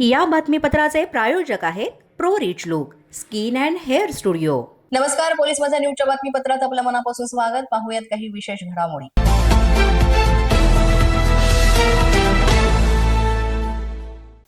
या बातमीपत्राचे प्रायोजक आहेत pro rich look skin and hair studio. नमस्कार पोलीस माझ्या न्यूजच्या बातमीपत्रात आपलं मनापासून स्वागत. पाहूयात काही विशेष घडामोडी.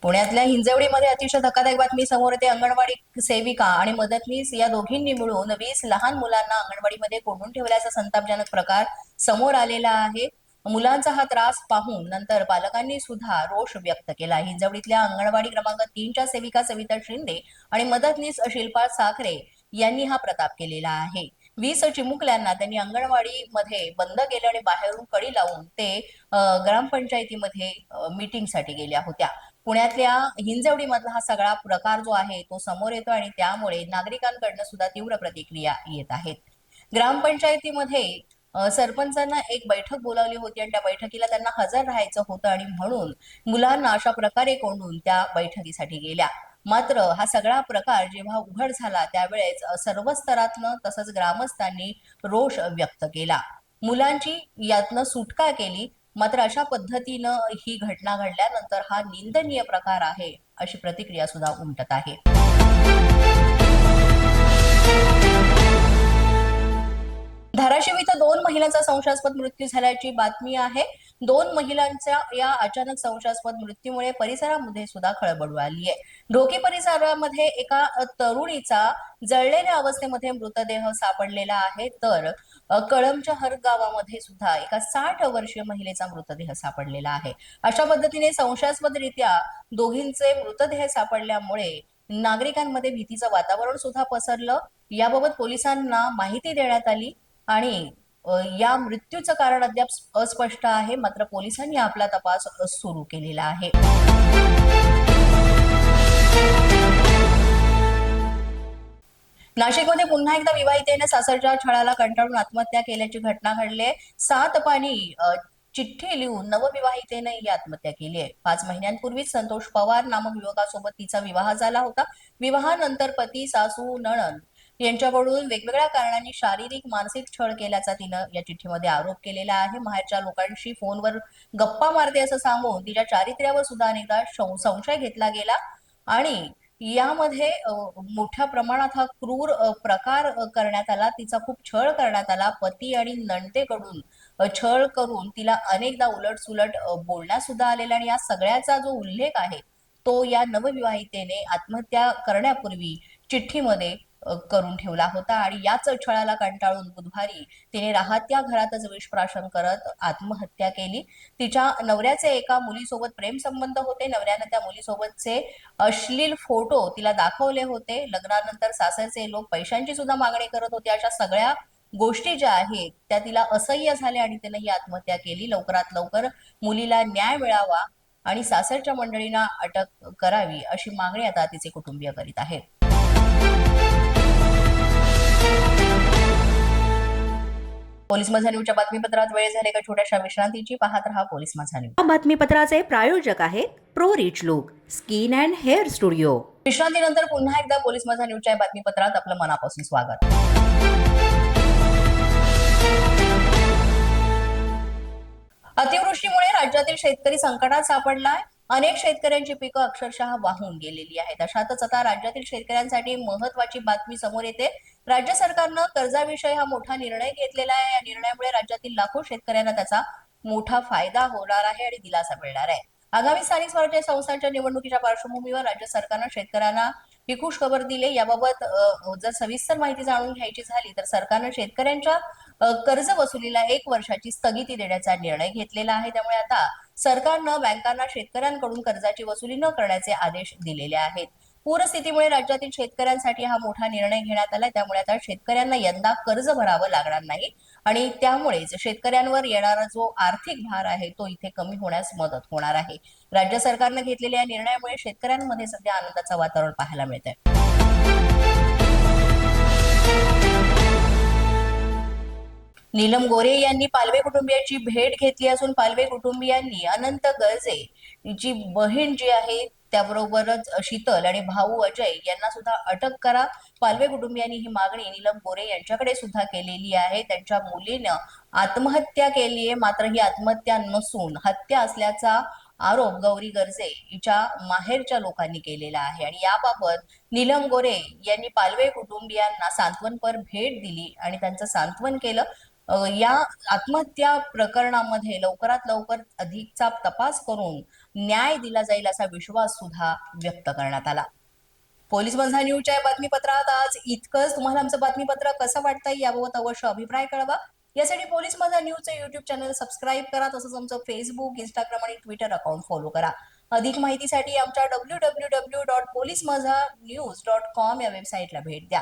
पुण्यातल्या हिंजवडीमध्ये अतिशय धक्कादायक बातमी समोर येते. अंगणवाडी सेविका आणि मदतनीस या दोघींनी मिळून वीस लहान मुलांना अंगणवाडीमध्ये कोंडून ठेवल्याचा संतापजनक प्रकार समोर आलेला आहे. मुलांचा हा त्रास पाहून नंतर पालकांनी सुद्धा रोष व्यक्त केला. हिंजवडीतल्या अंगणवाडी क्रमांक तीनच्या सेविका सविता शिंदे आणि मदतनीस शिल्पा साखरे यांनी हा प्रताप केलेला आहे. वीस चिमुकल्यांना त्यांनी अंगणवाडी मध्ये बंद केलं आणि बाहेरून कडी लावून ते ग्रामपंचायतीमध्ये मीटिंगसाठी गेल्या होत्या. पुण्यातल्या हिंजवडीमधला हा सगळा प्रकार जो आहे तो समोर येतो आणि त्यामुळे नागरिकांकडनं सुद्धा तीव्र प्रतिक्रिया येत आहेत. ग्रामपंचायतीमध्ये सरपंचांना एक बैठक बोलावली होती आणि त्या बैठकीला त्यांना हजर राहायचं होतं आणि म्हणून मुलांना अशा प्रकारे कोंडून त्या बैठकीसाठी गेल्या. मात्र हा सगळा प्रकार जेव्हा उघड झाला त्यावेळेस सर्व स्तरातनं तसंच ग्रामस्थांनी रोष व्यक्त केला. मुलांची यातनं सुटका केली मात्र अशा पद्धतीनं ही घटना घडल्यानंतर हा निंदनीय प्रकार आहे अशी प्रतिक्रिया सुद्धा उमटत आहे. संशयास्पद मृत्यू झाल्याची बातमी आहे. दोन महिलांच्या या अचानक संशयास्पद मृत्यूमुळे परिसरामध्ये सुद्धा खळबळ आली आहे. ढोकी परिसरामध्ये एका तरुणीचा जळलेल्या अवस्थेमध्ये मृतदेह सापडलेला आहे. तर कळमच्या हर गावामध्ये सुद्धा एका साठ वर्षीय महिलेचा मृतदेह सापडलेला आहे. अशा पद्धतीने संशयास्पदरित्या दोघींचे मृतदेह सापडल्यामुळे नागरिकांमध्ये भीतीचं वातावरण सुद्धा पसरलं. याबाबत पोलिसांना माहिती देण्यात आली आणि या मृत्यूचं कारण अद्याप अस्पष्ट आहे. मात्र पोलिसांनी आपला तपास सुरू केलेला आहे. नाशिकमध्ये पुन्हा एकदा विवाहितेने सासरच्या छळाला कंटाळून आत्महत्या केल्याची घटना घडली आहे सात पाणी चिठ्ठी लिहून नवविवाहितेने ही आत्महत्या केली आहे. पाच महिन्यांपूर्वीच संतोष पवार नामक युवकासोबत तिचा विवाह झाला होता. विवाहानंतर पती सासू नणंद यांच्याकडून वेगवेगळ्या कारणांनी शारीरिक मानसिक छळ केल्याचा तिनं या चिठ्ठीमध्ये आरोप केलेला आहे. माहेरच्या लोकांशी फोनवर गप्पा मारते असं सांगून तिच्या चारित्र्यावर सुद्धा अनेकदा शं- संशय घेतला गेला. आणि यामध्ये मोठ्या प्रमाणात हा क्रूर प्रकार करण्यात आला. तिचा खूप छळ करण्यात आला. पती आणि नणतेकडून छळ करून तिला अनेकदा उलट सुलट बोलण्यात सुद्धा आलेला आणि या सगळ्याचा जो उल्लेख आहे तो या नवविवाहितेने आत्महत्या करण्यापूर्वी चिठ्ठीमध्ये करून ठेवला होता आणि याच छळाला कंटाळून बुधवारी तिने राहत्या घरातच विषप्राशन करत आत्महत्या केली. तिच्या नवऱ्याचे एका मुलीसोबत प्रेमसंबंध होते. नवऱ्यानं त्या मुलीसोबतचे अश्लील फोटो तिला दाखवले होते. लग्नानंतर सासरचे लोक पैशांची सुद्धा मागणी करत होते. अशा सगळ्या गोष्टी ज्या आहेत त्या तिला असह्य झाल्या आणि तिने ही आत्महत्या केली. लवकरात लवकर मुलीला न्याय मिळावा आणि सासरच्या मंडळींना अटक करावी अशी मागणी आता तिचे कुटुंबीय करीत आहेत. पोलीस माझा न्यूजच्या बातमीपत्रात वेळ झाले का छोट्याशा विश्रांतीची? पाहत रहा पोलीस माझा न्यूज या बातमीपत्राचे प्रायोजक आहेत pro rich look skin and hair studio. विश्रांतीनंतर पुन्हा एकदा पोलीस माझा न्यूजच्या बातमीपत्रात आपलं मनापासून स्वागत. अतिवृष्टीमुळे राज्यातील शेतकरी संकटात सापडलाय. अनेक शेतकऱ्यांची पिकं अक्षरशः वाहून गेलेली आहेत. अशातच आता राज्यातील शेतकऱ्यांसाठी महत्वाची बातमी समोर येते. राज्य सरकारनं कर्जाविषयी हा मोठा निर्णय घेतलेला आहे. या निर्णयामुळे राज्यातील लाखो शेतकऱ्यांना त्याचा मोठा फायदा होणार आहे आणि दिलासा मिळणार आहे. आगामी स्थानिक स्वराज्य संस्थांच्या निवडणुकीच्या पार्श्वभूमीवर राज्य सरकारनं शेतकऱ्यांना ही खुश खबर दिली. याबाबत जर सविस्तर माहिती जाणून घ्यायची झाली तर सरकारनं शेतकऱ्यांच्या कर्ज वसुलीला एक वर्षाची स्थगिती देण्याचा निर्णय घेतलेला आहे. त्यामुळे आता सरकारनं बँकांना शेतकऱ्यांकडून कर्जाची वसुली न करण्याचे आदेश दिलेले आहेत. पूरस्थितीमुळे राज्यातील शेतकऱ्यांसाठी हा मोठा निर्णय घेण्यात आला त्यामुळे आता शेतकऱ्यांना यंदा कर्ज भरावं लागणार नाही. आणि त्यामुळेच शेतकऱ्यांवर येणारा जो आर्थिक भार आहे तो इथे कमी होण्यास मदत होणार आहे. राज्य सरकारनं घेतलेल्या या निर्णयामुळे शेतकऱ्यांमध्ये सध्या आनंदाचं वातावरण पाहायला मिळतंय. नीलम गोरे यांनी पालवे कुटुंबियांची भेट घेतली असून पालवे कुटुंबियांनी अनंत गरजे जी बहीण जी आहे त्याबरोबरच शीतल आणि भाऊ अजय यांना सुद्धा अटक करा. पालवे कुटुंबियांनी ही मागणी नीलम गोरे यांच्याकडे सुद्धा केलेली आहे. त्यांच्या मुलीनं आत्महत्या केली आहे. मात्र ही आत्महत्या नसून हत्या असल्याचा आरोप गौरी गर्जे हिच्या माहेरच्या लोकांनी केलेला आहे. आणि याबाबत नीलम गोरे यांनी पालवे कुटुंबियांना सांत्वनपर भेट दिली आणि त्यांचं सांत्वन केलं. या आत्महत्या प्रकरणामध्ये लवकरात लवकर अधिकचा तपास करून न्याय दिला जाईल असा विश्वास सुद्धा व्यक्त करण्यात आला. पोलीस बंधा न्यूजच्या बातमीपत्रात आज इतकंच. तुम्हाला आमचं बातमीपत्र कसं वाटतंय याबाबत अवश्य अभिप्राय कळवा. यासाठी पोलीस माझा न्यूजचं युट्यूब चॅनल सबस्क्राईब करा तसंच आमचं फेसबुक इंस्टाग्राम आणि ट्विटर अकाउंट फॉलो करा. अधिक माहितीसाठी आमच्या W W W dot police Majha news dot com या वेबसाईटला भेट द्या.